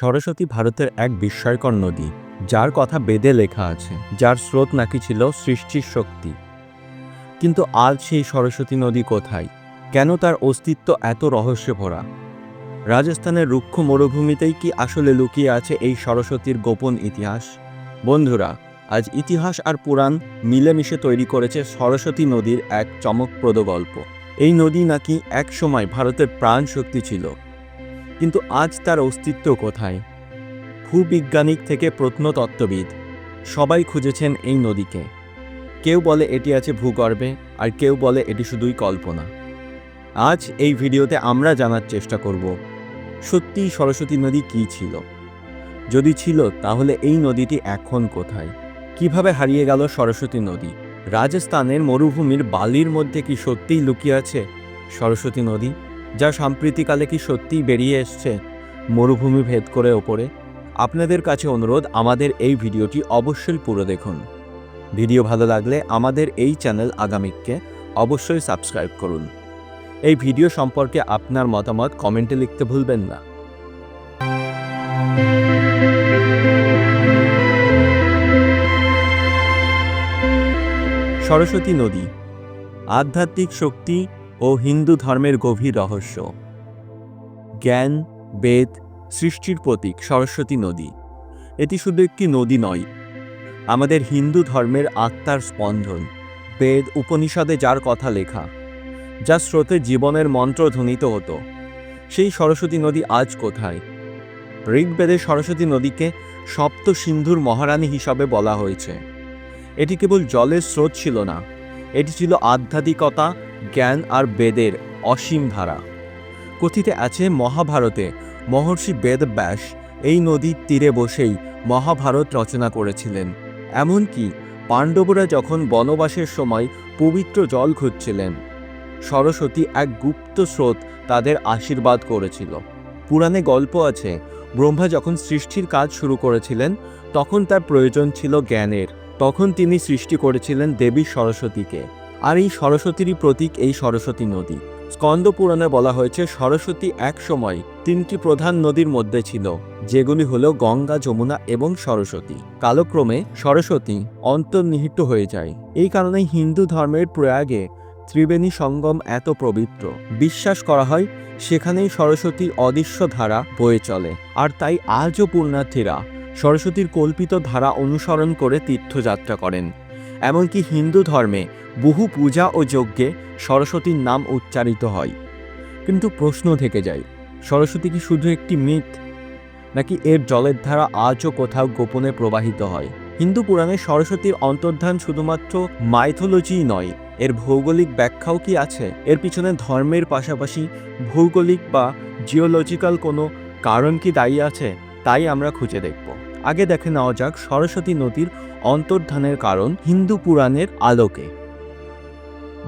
সরস্বতী ভারতের এক বিস্ময়কর নদী, যার কথা বেদে লেখা আছে, যার স্রোত নাকি ছিল সৃষ্টির শক্তি। কিন্তু আজ সেই সরস্বতী নদী কোথায়? কেন তার অস্তিত্ব এত রহস্যে ভরা রাজস্থানের রুক্ষ মরুভূমিতেই কি আসলে লুকিয়ে আছে এই সরস্বতীর গোপন ইতিহাস? বন্ধুরা, আজ ইতিহাস আর পুরাণ মিলেমিশে তৈরি করেছে সরস্বতী নদীর এক চমকপ্রদ গল্প। এই নদী নাকি এক সময় ভারতের প্রাণ শক্তি ছিল। কিন্তু আজ তার অস্তিত্ব কোথায়? ভূবিজ্ঞানিক থেকে প্রত্নতত্ত্ববিদ। সবাই খুঁজেছেন এই নদীকে। কেউ বলে এটি আছে ভূগর্ভে, আর কেউ বলে এটি শুধুই কল্পনা। আজ এই ভিডিওতে আমরা জানার চেষ্টা করব, সত্যিই সরস্বতী নদী কী ছিল? যদি ছিল, তাহলে এই নদীটি এখন কোথায়? কীভাবে হারিয়ে গেল সরস্বতী নদী? রাজস্থানের মরুভূমির বালির মধ্যে কি সত্যিই লুকিয়ে আছে সরস্বতী নদী? যা সাম্প্রতিকালে কি সত্যিই বেরিয়ে এসছে, মরুভূমি ভেদ করে ওপরে? আপনাদের কাছে অনুরোধ, আমাদের এই ভিডিওটি অবশ্যই পুরো দেখুন। ভিডিও ভালো লাগলে আমাদের এই চ্যানেল আগামীকে অবশ্যই সাবস্ক্রাইব করুন। এই ভিডিও সম্পর্কে আপনার মতামত কমেন্টে লিখতে ভুলবেন না। সরস্বতী নদী, আধ্যাত্মিক শক্তি ও হিন্দু ধর্মের গভীর রহস্য। জ্ঞান, বেদ, সৃষ্টির প্রতীক, সরস্বতী নদী। এটি শুধু একটি নদী নয়, আমাদের হিন্দু ধর্মের আত্মার স্পন্দন, বেদ উপনিষদে যার কথা লেখা, যা স্রোতে জীবনের মন্ত্র ধ্বনিত হতো। সেই সরস্বতী নদী আজ কোথায়? ঋগ্বেদে সরস্বতী নদীকে সপ্ত সিন্ধুর মহারানী হিসাবে বলা হয়েছে। এটি কেবল জলের স্রোত ছিল না, এটি ছিল আধ্যাত্মিকতা জ্ঞান আর বেদের অসীম ধারা। কথিত আছে, মহাভারতে মহর্ষি বেদব্যাস এই নদীর তীরে বসেই মহাভারত রচনা করেছিলেন। এমনকি পাণ্ডবরা যখন বনবাসের সময় পবিত্র জল খুঁজছিলেন, সরস্বতী এক গুপ্ত স্রোত তাদের আশীর্বাদ করেছিল। পুরাণে গল্প আছে, ব্রহ্মা যখন সৃষ্টির কাজ শুরু করেছিলেন, তখন তার প্রয়োজন ছিল জ্ঞানের। তখন তিনি সৃষ্টি করেছিলেন দেবী সরস্বতীকে। আর এই সরস্বতীরই প্রতীক এই সরস্বতী নদী। স্কন্দ পুরাণে বলা হয়েছে, সরস্বতী এক সময় তিনটি প্রধান নদীর মধ্যে ছিল, যেগুলি হল গঙ্গা, যমুনা এবং সরস্বতী। কালক্রমে সরস্বতী অন্তর্নিহিত হয়ে যায়। এই কারণেই হিন্দু ধর্মের প্রয়াগে ত্রিবেণী সঙ্গম এত পবিত্র। বিশ্বাস করা হয়, সেখানেই সরস্বতীর অদৃশ্য ধারা বয়ে চলে। আর তাই আজও পুণ্যার্থীরা সরস্বতীর কল্পিত ধারা অনুসরণ করে তীর্থযাত্রা করেন। এমনকি হিন্দু ধর্মে বহু পূজা ও যজ্ঞে সরস্বতীর নাম উচ্চারিত হয়। কিন্তু প্রশ্ন থেকে যায়, সরস্বতী কি শুধু একটি মিথ, নাকি এর জলের ধারা আজও কোথাও গোপনে প্রবাহিত হয়? হিন্দু পুরাণে সরস্বতীর অন্তর্ধান শুধুমাত্র মাইথোলজিই নয়, এর ভৌগোলিক ব্যাখ্যাও কি আছে? এর পিছনে ধর্মের পাশাপাশি ভৌগোলিক বা জিওলজিক্যাল কোনো কারণ কি দায়ী আছে, তাই আমরা খুঁজে দেখব। আগে দেখে নেওয়া যাক সরস্বতী নদীর অন্তর্ধানের কারণ হিন্দু পুরাণের আলোকে।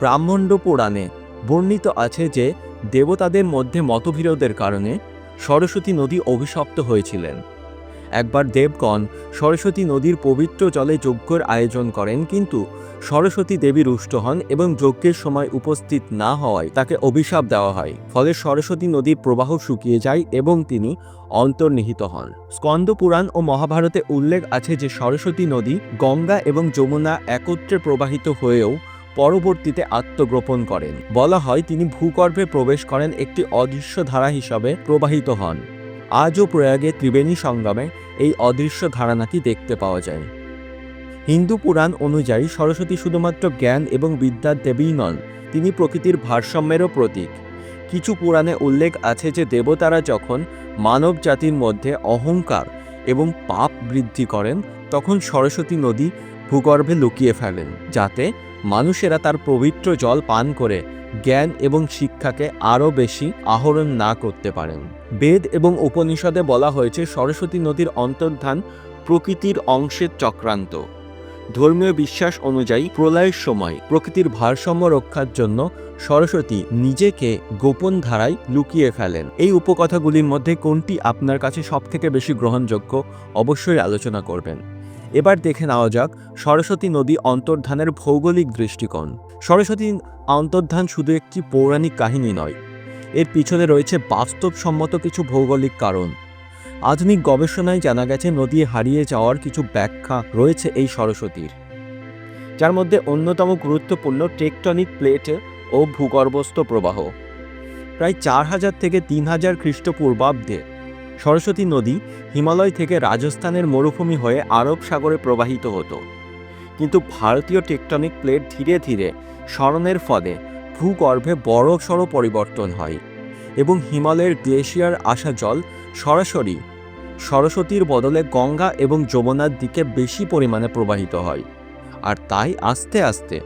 ব্রাহ্মণ্ড পুরাণে বর্ণিত আছে যে দেবতাদের মধ্যে মতবিরোধের কারণে সরস্বতী নদী অভিশপ্ত হয়েছিলেন। একবার দেবগণ সরস্বতী নদীর পবিত্র জলে যজ্ঞের আয়োজন করেন, কিন্তু সরস্বতী দেবী রুষ্ট হন এবং যজ্ঞের সময় উপস্থিত না হওয়ায় তাকে অভিশাপ দেওয়া হয়। ফলে সরস্বতী নদীর প্রবাহ শুকিয়ে যায় এবং তিনি অন্তর্নিহিত হন। স্কন্দ পুরাণ ও মহাভারতে উল্লেখ আছে যে সরস্বতী নদী গঙ্গা এবং যমুনা একত্রে প্রবাহিত হয়েও পরবর্তীতে আত্মগোপন করেন। বলা হয় তিনি ভূগর্ভে প্রবেশ করেন একটি অদৃশ্য ধারা হিসাবে প্রবাহিত হন। আজও প্রয়াগে ত্রিবেণী সঙ্গমে এই অদৃশ্য ধারা নাকি দেখতে পাওয়া যায়। হিন্দু পুরাণ অনুযায়ী সরস্বতী শুধুমাত্র জ্ঞান এবং বিদ্যার দেবীই নন, তিনি প্রকৃতির ভারসাম্যেরও প্রতীক। কিছু পুরাণে উল্লেখ আছে যে দেবতারা যখন মানব জাতির মধ্যে অহংকার এবং পাপ বৃদ্ধি করেন, তখন সরস্বতী নদী ভূগর্ভে লুকিয়ে ফেলেন, যাতে মানুষেরা তার পবিত্র জল পান করে, জ্ঞান এবং শিক্ষাকে আরও বেশি আহরণ না করতে পারেন। বেদ এবং উপনিষদে বলা হয়েছে, সরস্বতী নদীর অন্তর্ধান প্রকৃতির অংশের চক্রান্ত। ধর্মীয় বিশ্বাস অনুযায়ী প্রলয়ের সময় প্রকৃতির ভারসাম্য রক্ষার জন্য সরস্বতী নিজেকে গোপন ধারায় লুকিয়ে ফেলেন। এই উপকথাগুলির মধ্যে কোনটি আপনার কাছে সবথেকে বেশি গ্রহণযোগ্য অবশ্যই আলোচনা করবেন। এবার দেখে নেওয়া যাক সরস্বতী নদী অন্তর্ধানের ভৌগোলিক দৃষ্টিকোণ। সরস্বতী অন্তর্ধান শুধু একটি পৌরাণিক কাহিনী নয়, এর পিছনে রয়েছে বাস্তবসম্মত কিছু ভৌগোলিক কারণ। আধুনিক গবেষণায় জানা গেছে নদী হারিয়ে যাওয়ার কিছু ব্যাখ্যা রয়েছে এই সরস্বতীর। যার মধ্যে অন্যতম গুরুত্বপূর্ণ টেকটনিক প্লেট ও ভূগর্ভস্থ প্রবাহ। প্রায় চার হাজার থেকে তিন হাজার খ্রিস্টপূর্বাব্দে সরস্বতী নদী হিমালয় থেকে রাজস্থানের মরুভূমি হয়ে আরব সাগরে প্রবাহিত হতো। কিন্তু ভারতীয় টেকটনিক প্লেট ধীরে ধীরে স্মরণের ফলে ভূগর্ভে বড় সড় পরিবর্তন হয় এবং হিমালয়ের গ্লেশিয়ার আসা জল সরাসরি সরস্বতীর বদলে গঙ্গা এবং যমুনার দিকে বেশি পরিমাণে প্রবাহিত হয়। আর তাই আস্তে আস্তে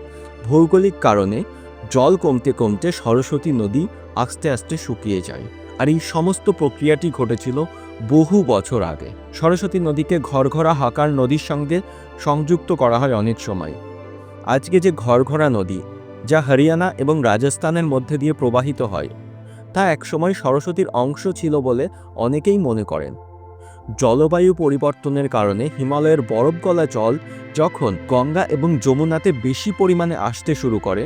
ভৌগোলিক কারণে জল কমতে কমতে সরস্বতী নদী আস্তে আস্তে শুকিয়ে যায়। আর এই সমস্ত প্রক্রিয়াটি ঘটেছিল বহু বছর আগে। সরস্বতী নদীকে ঘরঘরা হাকার নদীর সঙ্গে সংযুক্ত করা হয় অনেক সময়। আজকে যে ঘরঘরা নদী, যা হরিয়ানা এবং রাজস্থানের মধ্যে দিয়ে প্রবাহিত হয়, তা একসময় সরস্বতীর অংশ ছিল বলে অনেকেই মনে করেন। জলবায়ু পরিবর্তনের কারণে হিমালয়ের বরফ গলা জল যখন গঙ্গা এবং যমুনাতে বেশি পরিমাণে আসতে শুরু করে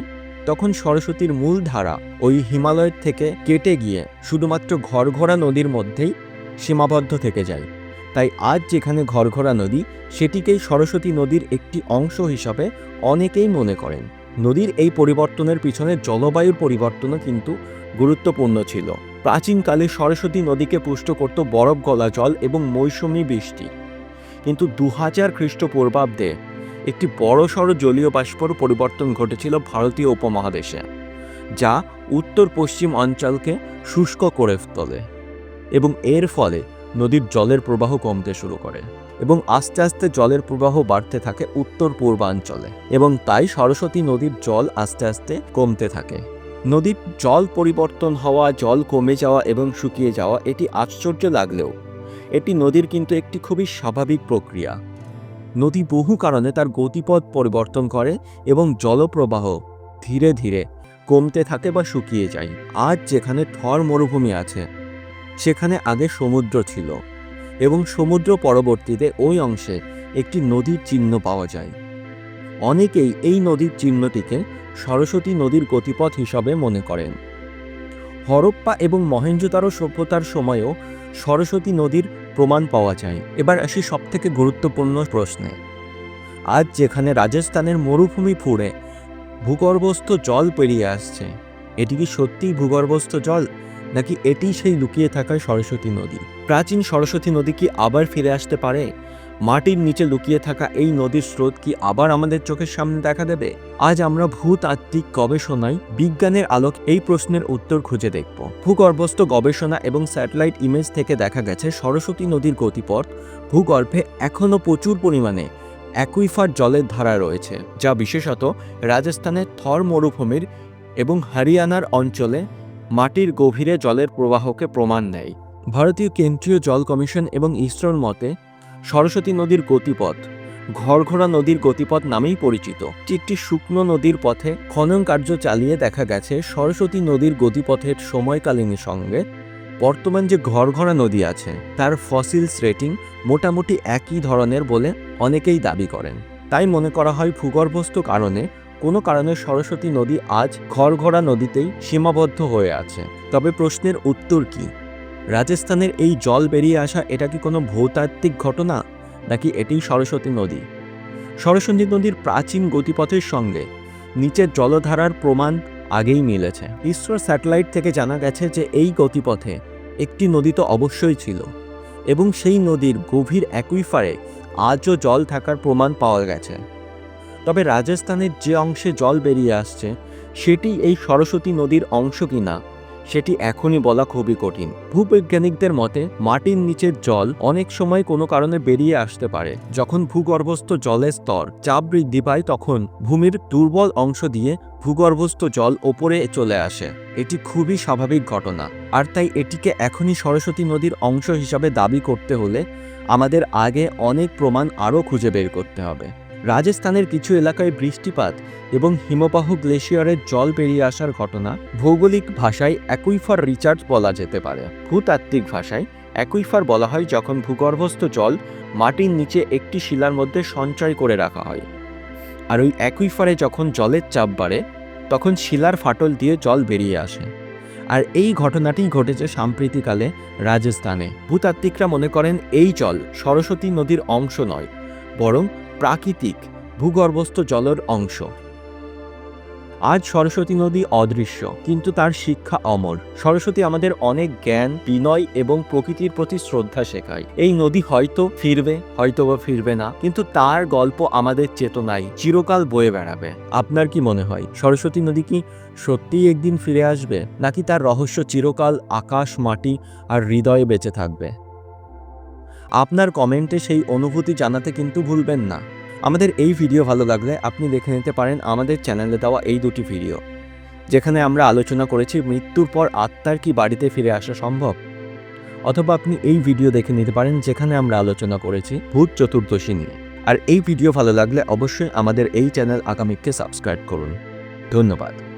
তখন সরস্বতীর মূল ধারা ওই হিমালয়ের থেকে কেটে গিয়ে শুধুমাত্র ঘরঘরা নদীর মধ্যেই সীমাবদ্ধ থেকে যায়। তাই আজ যেখানে ঘরঘরা নদী, সেটিকেই সরস্বতী নদীর একটি অংশ হিসাবে অনেকেই মনে করেন। নদীর এই পরিবর্তনের পিছনে জলবায়ুর পরিবর্তনও কিন্তু গুরুত্বপূর্ণ ছিল। প্রাচীনকালে সরস্বতী নদীকে পুষ্ট করত বরফ গলা জল এবং মৌসুমী বৃষ্টি। কিন্তু দু হাজার খ্রিস্টপূর্বাব্দে একটি বড়সড় জলীয় বাষ্পর পরিবর্তন ঘটেছিল ভারতীয় উপমহাদেশে, যা উত্তর পশ্চিম অঞ্চলকে শুষ্ক করে তোলে এবং এর ফলে নদীর জলের প্রবাহ কমতে শুরু করে এবং আস্তে আস্তে জলের প্রবাহ বাড়তে থাকে উত্তর পূর্বাঞ্চলে এবং তাই সরস্বতী নদীর জল আস্তে আস্তে কমতে থাকে। নদীর জল পরিবর্তন হওয়া, জল কমে যাওয়া এবং শুকিয়ে যাওয়া এটি আশ্চর্য লাগলেও এটি নদীর কিন্তু একটি খুবই স্বাভাবিক প্রক্রিয়া। নদী বহু কারণে তার গতিপথ পরিবর্তন করে এবং জলপ্রবাহ ধীরে ধীরে কমতে থাকে বা শুকিয়ে যায়। আজ যেখানে থর মরুভূমি আছে, সেখানে আগে সমুদ্র ছিল এবং সমুদ্র পরবর্তীতে ওই অংশে একটি নদীর চিহ্ন পাওয়া যায়। অনেকেই এই নদীর চিহ্নটিকে সরস্বতী নদীর গতিপথ হিসাবে মনে করেন। হরপ্পা এবং মহেঞ্জোদারো সভ্যতার সময়ও সরস্বতী নদীর প্রমাণ পাওয়া যায়। এবার আসি সব থেকে গুরুত্বপূর্ণ প্রশ্নে। আজ যেখানে রাজস্থানের মরুভূমি ফুরে ভূগর্ভস্থ জল পেরিয়ে আসছে। এটি কি সত্যিই ভূগর্ভস্থ জল? নাকি এটি সেই লুকিয়ে থাকা সরস্বতী নদী? প্রাচীন সরস্বতী নদী কি আবার ফিরে আসতে পারে? মাটির নিচে লুকিয়ে থাকা এই নদীর স্রোত কি আবার আমাদের চোখের সামনে দেখা দেবে? আজ আমরা ভূতাত্ত্বিক গবেষণায় বিজ্ঞানের আলোক এই প্রশ্নের উত্তর খুঁজে দেখব। ভূগর্ভস্থ গবেষণা এবং স্যাটেলাইট ইমেজ থেকে দেখা গেছে সরস্বতী নদীর গতিপথ ভূগর্ভে এখনও প্রচুর পরিমাণে অ্যাকুইফার জলের ধারা রয়েছে, যা বিশেষত রাজস্থানের থর মরুভূমির এবং হরিয়ানার অঞ্চলে মাটির গভীরে জলের প্রবাহকে প্রমাণ দেয়। ভারতীয় কেন্দ্রীয় জল কমিশন এবং ইসরোর মতে সরস্বতী নদীর গতিপথ। ঘরঘোড়া নদীর গতিপথ নামেই পরিচিত। একটি শুকনো নদীর পথে খনন কার্য চালিয়ে দেখা গেছে সরস্বতী নদীর গতিপথের সময়কালীন সঙ্গে। বর্তমান যে ঘরঘরা নদী আছে, তার ফসিলস রেটিং মোটামুটি একই ধরনের বলে অনেকেই দাবি করেন। তাই মনে করা হয় ভূগর্ভস্থ কারণে কোনো কারণে সরস্বতী নদী আজ ঘরঘরা নদীতেই সীমাবদ্ধ হয়ে আছে। তবে প্রশ্নের উত্তর কি? রাজস্থানের এই জল বেরিয়ে আসা এটা কি কোনো ভৌতাত্ত্বিক ঘটনা? নাকি এটি সরস্বতী নদী? সরস্বতী নদীর প্রাচীন গতিপথের সঙ্গে নিচের জলধারার প্রমাণ আগেই মিলেছে। ইসরোর স্যাটেলাইট থেকে জানা গেছে যে এই গতিপথে একটি নদী তো অবশ্যই ছিল এবং সেই নদীর গভীর অ্যাকুইফারে আজও জল থাকার প্রমাণ পাওয়া গেছে। তবে রাজস্থানের যে অংশে জল বেরিয়ে আসছে, সেটি এই সরস্বতী নদীর অংশ কিনা? সেটি এখনই বলা খুবই কঠিন। ভূবৈজ্ঞানিকদের মতে, মাটির নিচের জল অনেক সময় কোনো কারণে বেরিয়ে আসতে পারে। যখন ভূগর্ভস্থ জলের স্তর চাপ বৃদ্ধি পায়, তখন ভূমির দুর্বল অংশ দিয়ে ভূগর্ভস্থ জল ওপরে চলে আসে। এটি খুবই স্বাভাবিক ঘটনা। আর তাই এটিকে এখনই সরস্বতী নদীর অংশ হিসাবে দাবি করতে হলে আমাদের আগে অনেক প্রমাণ আরও খুঁজে বের করতে হবে। রাজস্থানের কিছু এলাকায় বৃষ্টিপাত এবং হিমবাহ গ্লেশিয়ারের জল বেরিয়ে আসার ঘটনা ভৌগোলিক ভাষায় অ্যাকুইফার রিচার্জ বলা যেতে পারে। ভূতাত্ত্বিক ভাষায় অ্যাকুইফার বলা হয় যখন ভূগর্ভস্থ জল মাটির নিচে একটি শিলার মধ্যে সঞ্চয় করে রাখা হয়। আর ওই অ্যাকুইফারে যখন জলের চাপ বাড়ে, তখন শিলার ফাটল দিয়ে জল বেরিয়ে আসে। আর এই ঘটনাটি ঘটেছে সাম্প্রতিকালে রাজস্থানে। ভূতাত্ত্বিকরা মনে করেন এই জল সরস্বতী নদীর অংশ নয়, বরং প্রাকৃতিক ভূগর্ভস্থ জলের অংশ। আজ সরস্বতী নদী অদৃশ্য, কিন্তু তার শিক্ষা অমর। সরস্বতী আমাদের অনেক জ্ঞান, বিনয় এবং প্রকৃতির প্রতি শ্রদ্ধা শেখায়। এই নদী হয়তো ফিরবে হয়তো বা ফিরবে না, কিন্তু তার গল্প আমাদের চেতনায় চিরকাল বয়ে বেড়াবে। আপনার কি মনে হয়, সরস্বতী নদী কি সত্যিই একদিন ফিরে আসবে, নাকি তার রহস্য চিরকাল আকাশ, মাটি আর হৃদয়ে বেঁচে থাকবে? আপনার কমেন্টে সেই অনুভূতি জানাতে কিন্তু ভুলবেন না। আমাদের এই ভিডিও ভালো লাগলে আপনি দেখে নিতে পারেন আমাদের চ্যানেলে দেওয়া এই দুটি ভিডিও। যেখানে আমরা আলোচনা করেছি মৃত্যুর পর আত্মার কি বাড়িতে ফিরে আসা সম্ভব? অথবা আপনি এই ভিডিও দেখে নিতে পারেন যেখানে আমরা আলোচনা করেছি ভূত চতুর্দশী নিয়ে। আর এই ভিডিও ভালো লাগলে অবশ্যই আমাদের এই চ্যানেল আগামীকে সাবস্ক্রাইব করুন। ধন্যবাদ।